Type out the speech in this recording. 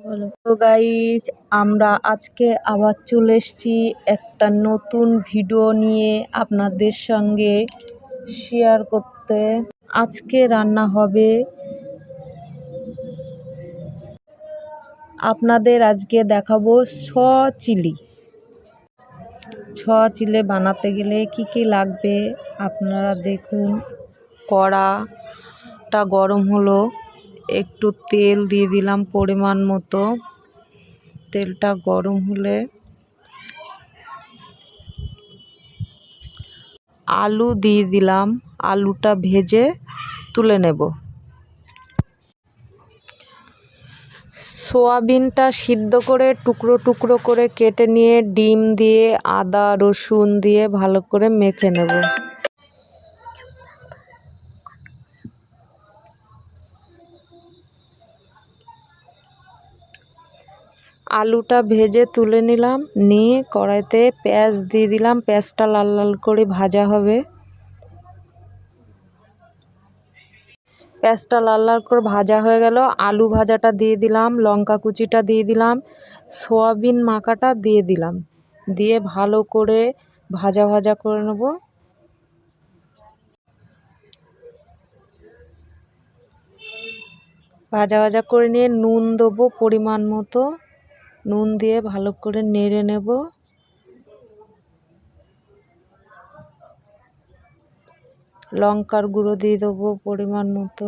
তো গাইজ আমরা আজকে আবার চলে এসেছি একটা নতুন ভিডিও নিয়ে আপনাদের সঙ্গে শেয়ার করতে। আজকে রান্না হবে আপনাদের আজকে দেখাবো ছ চিলি। ছ চিলে বানাতে গেলে কি কি লাগবে? আপনারা দেখুন, কড়াটা গরম হলো। একটু তেল দিয়ে দিলাম পরিমাণ মতো। তেলটা গরম হলে আলু দিয়ে দিলাম। আলুটা ভেজে তুলে নেব। সোয়াবিনটা সিদ্ধ করে টুকরো টুকরো করে কেটে নিয়ে ডিম দিয়ে, আদা, রসুন দিয়ে ভালো করে মেখে নেব। আলুটা ভেজে তুলে নিলাম, নিয়ে কড়াইতে পেঁয়াজ দিয়ে দিলাম, পেঁয়াজটা লাল লাল করে ভাজা হবে। পেঁয়াজটা লাল লাল করে ভাজা হয়ে গেল, আলু ভাজাটা দিয়ে দিলাম, লঙ্কা কুচিটা দিয়ে দিলাম, সোয়াবিন মাখাটা দিয়ে দিলাম। দিয়ে ভালো করে ভাজা ভাজা করে নেব। ভাজা ভাজা করে নিয়ে নুন দেবো পরিমাণ মতো। নুন দিয়ে ভালো করে নেড়ে নেব। লঙ্কার গুঁড়ো দিয়ে দেবো পরিমাণ মতো।